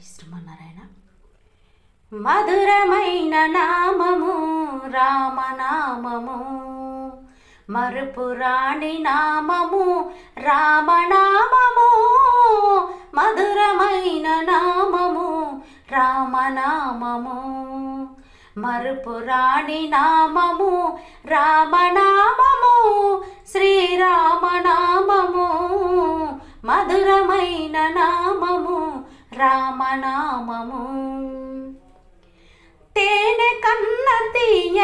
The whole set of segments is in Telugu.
శ్రీమన్నారాయణ మధురమైన నామము రామనామము. మరుపురాణి నామము రామనామము. మధురమైన నామము రామనామము. మరుపురాణి నామము రామనామము. శ్రీరామనామము. మధురమైన నామము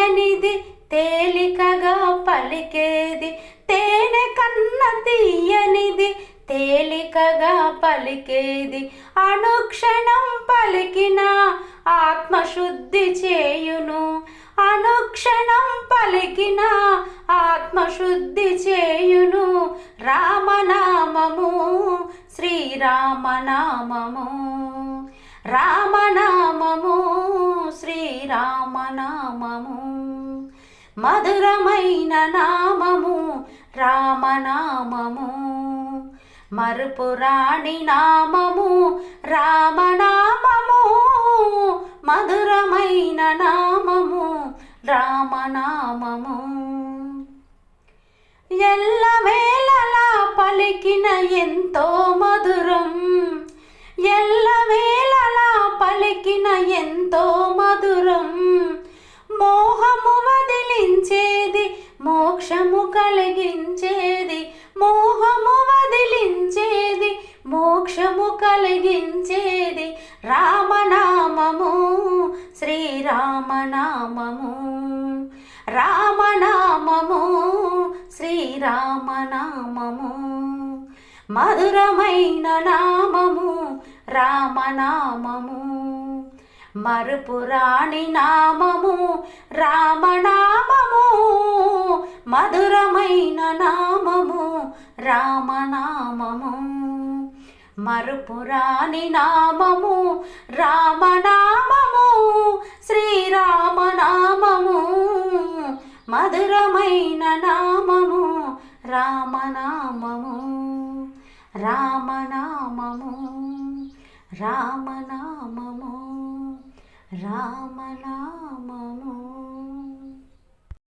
తీయనిది తేలికగా పలికేది. తేనె కన్న తీయనిది తేలికగా పలికేది. అనుక్షణం పలికిన ఆత్మశుద్ధి చేయును. అనుక్షణం పలికిన ఆత్మశుద్ధి చేయును. రామనామము శ్రీరామనామము. రామనామము శ్రీరామనామము. మధురమైన నామము రామనామము. మరుపురాణి నామము రామనామము. మధురమైన నామము రామనామము. ఎల్లవేళలా పలికిన ఎంతో మధురం. మోహము వదిలించేది మోక్షము కలిగించేది మోహము వదిలించేది మోక్షము కలిగించేది రామనామము శ్రీరామనామము. రామనామము శ్రీరామనామము. మధురమైన నామము రామనామము. మరుపురాణి నామము రామనామము మధురమైన నామము రామనామము. మరుపురాణి నామము రామనామము శ్రీరామనామము మధురమైన నామము రామనామము. రామనామము రామనామము రామనామము